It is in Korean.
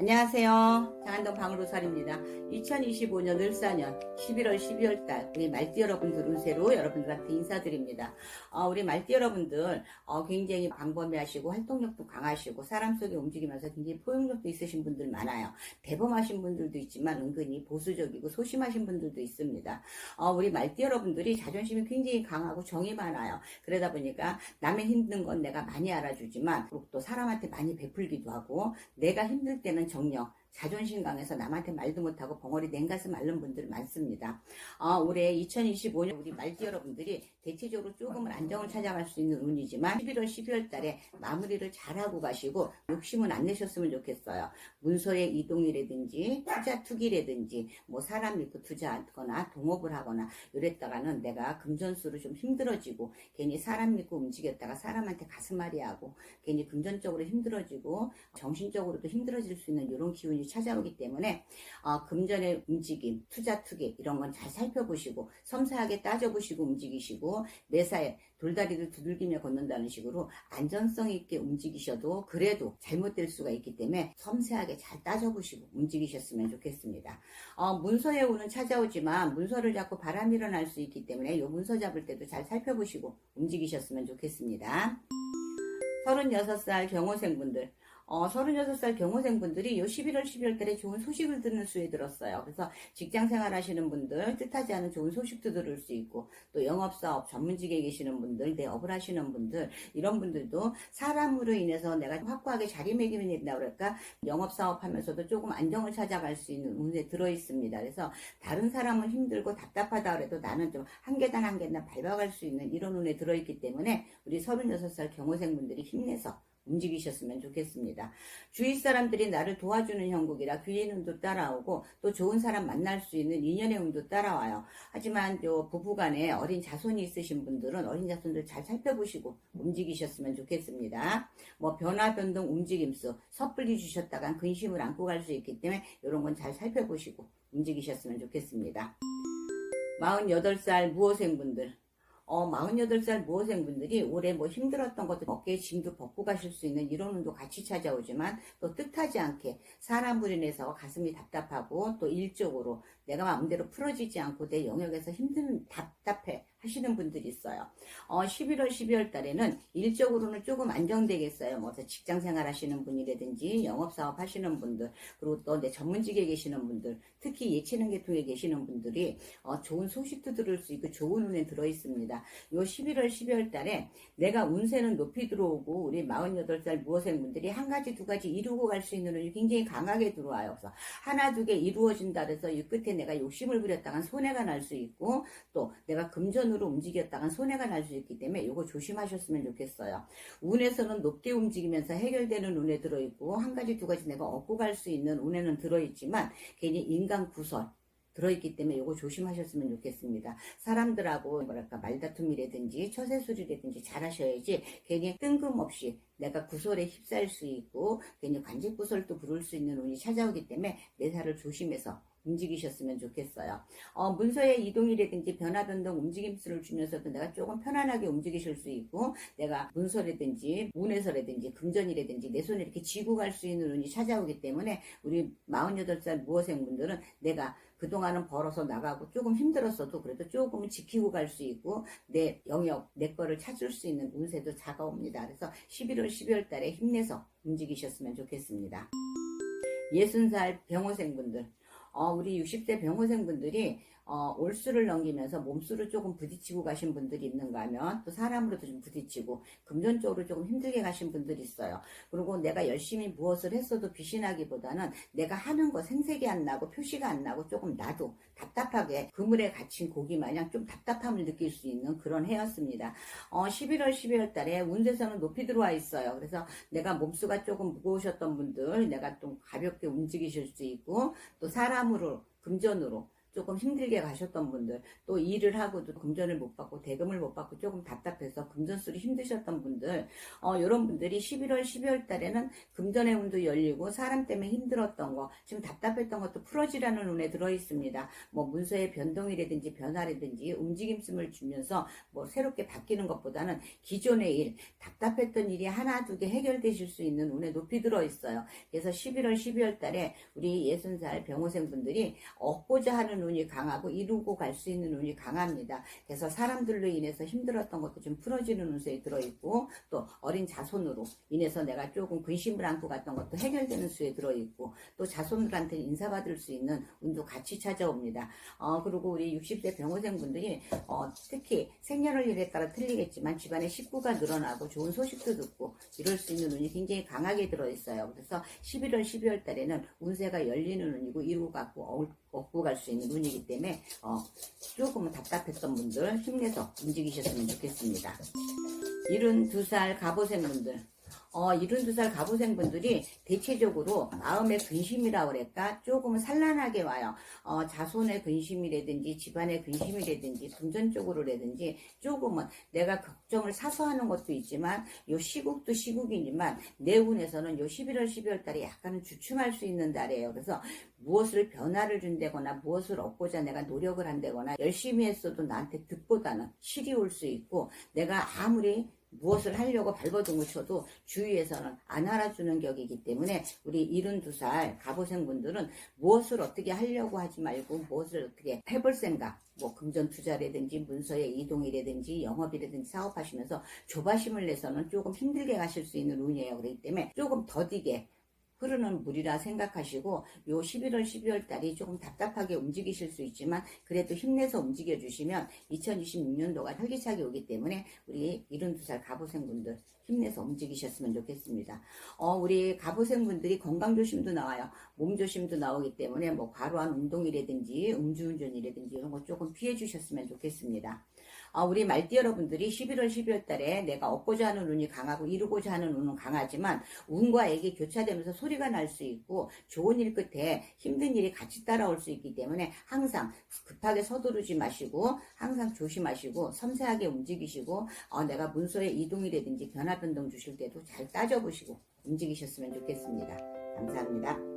안녕하세요. 장안동 방으로살입니다. 2025년 을사년 11월 12월 달 우리 말띠 여러분들 운세로 여러분들한테 인사드립니다. 어, 우리 말띠 여러분들 어, 굉장히 광범위하시고 활동력도 강하시고 사람 속에 움직이면서 굉장히 포용력도 있으신 분들 많아요. 대범하신 분들도 있지만 은근히 보수적이고 소심하신 분들도 있습니다. 어, 우리 말띠 여러분들이 자존심이 굉장히 강하고 정이 많아요. 그러다 보니까 남의 힘든 건 내가 많이 알아주지만 또 사람한테 많이 베풀기도 하고 내가 힘들 때는 정력, 자존심 강해서 남한테 말도 못하고 벙어리 냉가슴 앓는 분들 많습니다. 어, 올해 2025년 우리 말띠 여러분들이 대체적으로 조금은 안정을 찾아갈 수 있는 운이지만 11월, 12월 달에 마무리를 잘하고 가시고 욕심은 안 내셨으면 좋겠어요. 문서의 이동이라든지 투자 투기라든지 뭐 사람 믿고 투자하거나 동업을 하거나 이랬다가는 내가 금전수로 좀 힘들어지고 괜히 사람 믿고 움직였다가 사람한테 가슴앓이 하고 괜히 금전적으로 힘들어지고 정신적으로도 힘들어질 수 있는 이런 기운이 찾아오기 때문에 어, 금전의 움직임, 투자 투기 이런 건 잘 살펴보시고 섬세하게 따져보시고 움직이시고 매사에 돌다리를 두들기며 걷는다는 식으로 안전성 있게 움직이셔도 그래도 잘못될 수가 있기 때문에 섬세하게 잘 따져보시고 움직이셨으면 좋겠습니다. 어, 문서의 운은 찾아오지만 문서를 잡고 바람이 일어날 수 있기 때문에 이 문서 잡을 때도 잘 살펴보시고 움직이셨으면 좋겠습니다. 36살 경호생분들 어, 36살 경호생분들이 요 11월, 12월 달에 좋은 소식을 듣는 수에 들었어요. 그래서 직장 생활 하시는 분들, 뜻하지 않은 좋은 소식도 들을 수 있고, 또 영업사업 전문직에 계시는 분들, 내업을 하시는 분들, 이런 분들도 사람으로 인해서 내가 확고하게 자리매김이 된다 그럴까, 영업사업 하면서도 조금 안정을 찾아갈 수 있는 운에 들어 있습니다. 그래서 다른 사람은 힘들고 답답하다 그래도 나는 좀 한 계단 한 계단 밟아갈 수 있는 이런 운에 들어 있기 때문에 우리 36살 경호생분들이 힘내서 움직이셨으면 좋겠습니다. 주위 사람들이 나를 도와주는 형국이라 귀인 운도 따라오고 또 좋은 사람 만날 수 있는 인연의 운도 따라와요. 하지만 요 부부간에 어린 자손이 있으신 분들은 어린 자손들 잘 살펴보시고 움직이셨으면 좋겠습니다. 뭐 변화 변동 움직임수 섣불리 주셨다간 근심을 안고 갈 수 있기 때문에 이런 건 잘 살펴보시고 움직이셨으면 좋겠습니다. 48살 무호생분들 어, 48살 무호생분들이 올해 뭐 힘들었던 것도 어깨에 짐도 벗고 가실 수 있는 이런 운도 같이 찾아오지만 또 뜻하지 않게 사람을 인해서 가슴이 답답하고 또 일적으로 내가 마음대로 풀어지지 않고 내 영역에서 힘든 답답해 하시는 분들이 있어요. 어, 11월, 12월 달에는 일적으로는 조금 안정되겠어요. 뭐 직장 생활 하시는 분이라든지 영업사업 하시는 분들, 그리고 또 내 전문직에 계시는 분들, 특히 예체능 계통에 계시는 분들이 어, 좋은 소식도 들을 수 있고 좋은 운에 들어 있습니다. 요 11월, 12월 달에 내가 운세는 높이 들어오고 우리 48살 무호생분들이 한 가지, 두 가지 이루고 갈 수 있는 운이 굉장히 강하게 들어와요. 그래서 하나, 두 개 이루어진다 그래서 이 끝에 내가 욕심을 부렸다간 손해가 날 수 있고 또 내가 금전 으로 움직였다간 손해가 날 수 있기 때문에 이거 조심하셨으면 좋겠어요. 운에서는 높게 움직이면서 해결되는 운에 들어있고 한 가지, 두 가지 내가 얻고 갈 수 있는 운에는 들어있지만 괜히 인간 구설 들어있기 때문에 이거 조심하셨으면 좋겠습니다. 사람들하고 뭐랄까 말다툼이라든지 처세술이라든지 잘하셔야지 괜히 뜬금없이 내가 구설에 휩싸일 수 있고 괜히 관직구설도 부를 수 있는 운이 찾아오기 때문에 매사를 조심해서 움직이셨으면 좋겠어요. 어, 문서의 이동이라든지 변화 변동 움직임수를 주면서도 내가 조금 편안하게 움직이실 수 있고 내가 문서라든지 문에서라든지 금전이라든지 내 손에 이렇게 쥐고 갈 수 있는 운이 찾아오기 때문에 우리 48살 무호생분들은 내가 그동안은 벌어서 나가고 조금 힘들었어도 그래도 조금은 지키고 갈 수 있고 내 영역, 내 거를 찾을 수 있는 운세도 다가옵니다. 그래서 11월, 12월 달에 힘내서 움직이셨으면 좋겠습니다. 60살 병호생분들 어, 우리 60대 병호생분들이 어, 올수를 넘기면서 몸수를 조금 부딪히고 가신 분들이 있는가 하면 또 사람으로도 좀 부딪히고 금전적으로 조금 힘들게 가신 분들이 있어요. 그리고 내가 열심히 무엇을 했어도 비신하기보다는 내가 하는 거 생색이 안 나고 표시가 안 나고 조금 나도 답답하게 그물에 갇힌 고기 마냥 좀 답답함을 느낄 수 있는 그런 해였습니다. 어, 11월, 12월 달에 운세서는 높이 들어와 있어요. 그래서 내가 몸수가 조금 무거우셨던 분들 내가 좀 가볍게 움직이실 수 있고 또 사람으로 금전으로 조금 힘들게 가셨던 분들, 또 일을 하고도 금전을 못 받고 대금을 못 받고 조금 답답해서 금전수리 힘드셨던 분들, 어, 이런 분들이 11월, 12월 달에는 금전의 운도 열리고 사람 때문에 힘들었던 거, 지금 답답했던 것도 풀어지라는 운에 들어 있습니다. 뭐 문서의 변동이라든지 변화라든지 움직임씀을 주면서 뭐 새롭게 바뀌는 것보다는 기존의 일, 답답했던 일이 하나 두 개 해결되실 수 있는 운에 높이 들어 있어요. 그래서 11월, 12월 달에 우리 60살 병호생 분들이 얻고자 하는 운이 강하고 이루고 갈 수 있는 운이 강합니다. 그래서 사람들로 인해서 힘들었던 것도 좀 풀어지는 운수에 들어있고 또 어린 자손으로 인해서 내가 조금 근심을 안고 갔던 것도 해결되는 수에 들어있고 또 자손들한테 인사받을 수 있는 운도 같이 찾아옵니다. 어, 그리고 우리 60대 병호생 분들이 어, 특히 생년월 일에 따라 틀리겠지만 집안에 식구가 늘어나고 좋은 소식도 듣고 이럴 수 있는 운이 굉장히 강하게 들어있어요. 그래서 11월, 12월 달에는 운세가 열리는 운이고 이루고 갖고 어- 얻고 갈 수 있는 운이기 때문에 어, 조금은 답답했던 분들 힘내서 움직이셨으면 좋겠습니다. 72살 갑오생 분들 어, 72살 갑오생분들이 대체적으로 마음의 근심이라 그럴까 조금은 산란하게 와요. 어, 자손의 근심이라든지 집안의 근심이라든지 금전적으로라든지 조금은 내가 걱정을 사서 하는 것도 있지만 요 시국도 시국이지만 내 운에서는 요 11월 12월 달에 약간은 주춤할 수 있는 달이에요. 그래서 무엇을 변화를 준다거나 무엇을 얻고자 내가 노력을 한다거나 열심히 했어도 나한테 득보다는 실이 올 수 있고 내가 아무리 무엇을 하려고 발버둥을 쳐도 주위에서는 안 알아주는 격이기 때문에 우리 72살 갑오생 분들은 무엇을 어떻게 하려고 하지 말고 무엇을 어떻게 해볼 생각 뭐 금전 투자라든지 문서의 이동이라든지 영업이라든지 사업하시면서 조바심을 내서는 조금 힘들게 가실 수 있는 운이에요. 그렇기 때문에 조금 더디게 흐르는 물이라 생각하시고 요 11월 12월 달이 조금 답답하게 움직이실 수 있지만 그래도 힘내서 움직여 주시면 2026년도가 활기차게 오기 때문에 우리 72살 갑오생분들 힘내서 움직이셨으면 좋겠습니다. 어, 우리 갑오생분들이 건강 조심도 나와요. 몸 조심도 나오기 때문에 뭐 과로한 운동이라든지 음주운전이라든지 이런 거 조금 피해 주셨으면 좋겠습니다. 아, 우리 말띠 여러분들이 11월, 12월 달에 내가 얻고자 하는 운이 강하고 이루고자 하는 운은 강하지만 운과 액이 교차되면서 소리가 날 수 있고 좋은 일 끝에 힘든 일이 같이 따라올 수 있기 때문에 항상 급하게 서두르지 마시고 항상 조심하시고 섬세하게 움직이시고 어, 내가 문서의 이동이라든지 변화 변동 주실 때도 잘 따져보시고 움직이셨으면 좋겠습니다. 감사합니다.